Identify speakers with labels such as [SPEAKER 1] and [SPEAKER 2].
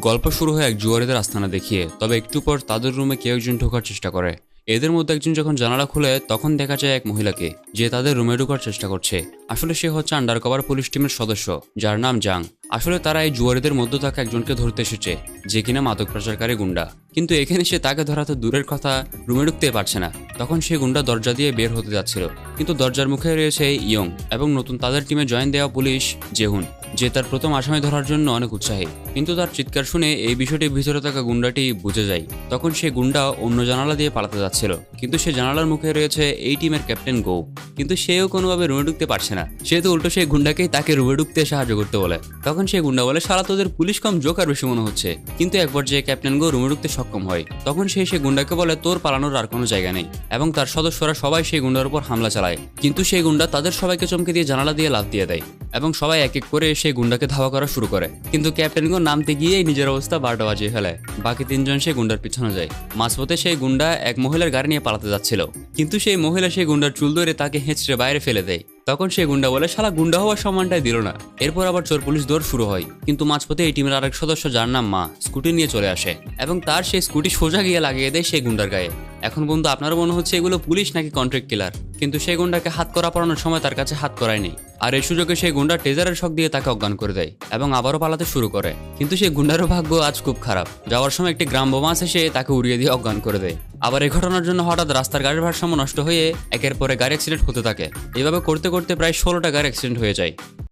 [SPEAKER 1] গল্প শুরু হয় এক জুয়ারিদের আস্তানা দেখিয়ে, তবে একটু পর তাদের রুমে কেউ একজন ঢোকার চেষ্টা করে। এদের মধ্যে একজন যখন জানালা খুলে, তখন দেখা যায় এক মহিলাকে, যে তাদের রুমে ঢোকার চেষ্টা করছে। আসলে সে হচ্ছে আন্ডার কভার পুলিশ টিমের সদস্য, যার নাম জাং। আসলে তারা এই জুয়ারিদের মধ্যে থাকা একজনকে ধরতে এসেছে, যে কিনা মাদক প্রচারকারী গুন্ডা। কিন্তু এখানে সে তাকে ধরা তো দূরের কথা, রুমে ঢুকতে পারছে না। তখন সে গুন্ডা দরজা দিয়ে বের হতে যাচ্ছিল। কিন্তু দরজার মুখে রয়েছে ইয়ং এবং নতুন তাদের টিমে জয়েন দেওয়া পুলিশ জেহুন, যে তার প্রথম আসামি ধরার জন্য অনেক উৎসাহী। কিন্তু তার চিৎকার শুনে এই বিষয়টি ভিতরে থাকা গুন্ডাটি বুঝে যায়। তখন সে গুন্ডা অন্য জানালা দিয়ে পালাতে যাচ্ছিল, কিন্তু সে জানালার মুখে রয়েছে এই টিমের ক্যাপ্টেন গৌ। কিন্তু সেও কোনোভাবে রুমে ঢুকতে পারছে না। সে তো উল্টো সেই গুন্ডাকেই তাকে রুমে ঢুকতে সাহায্য করতে বলে। তখন সে গুন্ডা বলে সারা তোদের পুলিশ কম জোকার বেশি মনে হচ্ছে। কিন্তু একবার যে ক্যাপ্টেন গো রুমে ঢুকতে সক্ষম হয়, তখন সে সে গুন্ডাকে বলে, তোর পালানোর আর কোনো জায়গা নেই। এবং তার সদস্যরা সবাই সেই গুন্ডার উপর হামলা চালায়। কিন্তু সেই গুন্ডা তাদের সবাইকে চমকে দিয়ে জানালা দিয়ে লাভ দিয়ে দেয় এবং সবাই এক এক করে সেই গুন্ডাকে ধাওয়া করা শুরু করে। কিন্তু ক্যাপ্টেন গো নামতে গিয়েই নিজের অবস্থা বারোটা বাজিয়ে ফেলে। বাকি তিনজন সেই গুন্ডার পিছনে যায়। মাঝপথে সেই গুন্ডা এক মহিলার গাড়ি নিয়ে পালাতে যাচ্ছিল। কিন্তু সেই মহিলা সেই গুন্ডার চুল ধরে তাকে হেঁচড়ে বাইরে ফেলে দেয়। তখন সে গুন্ডা বলে, শালা, গুন্ডা হওয়ার সম্মানটাই দিল না। এরপর আবার চোর পুলিশ দৌড় শুরু হয়। কিন্তু মাঝপথে এই টিমের আরেক সদস্য, যার নাম মা, স্কুটি নিয়ে চলে আসে এবং তার সেই স্কুটি সোজা গিয়ে লাগিয়ে দেয় সেই গুন্ডার গায়ে। এখন বন্ধু আপনারও মনে হচ্ছে এগুলো পুলিশ নাকি কন্ট্রাক্ট কিলার কিন্তু সেই গুন্ডাকে হাত করা পড়ানোর সময় তার কাছে হাত করাই নেই। আর এই সুযোগে সেই গুন্ডা টেজারের শখ দিয়ে তাকে অজ্ঞান করে দেয় এবং আবারও পালাতে শুরু করে। কিন্তু সেই গুন্ডারও ভাগ্য আজ খুব খারাপ। যাওয়ার সময় একটি গ্রাম বোমা এসে তাকে উড়িয়ে দিয়ে অজ্ঞান করে দেয়। আবার এই ঘটনার জন্য হঠাৎ রাস্তার গাড়ির ভারসাম্য নষ্ট হয়ে একের পরে গাড়ি অ্যাক্সিডেন্ট হতে থাকে। এভাবে করতে করতে প্রায় ষোলোটা গাড়ি অ্যাক্সিডেন্ট হয়ে যায়।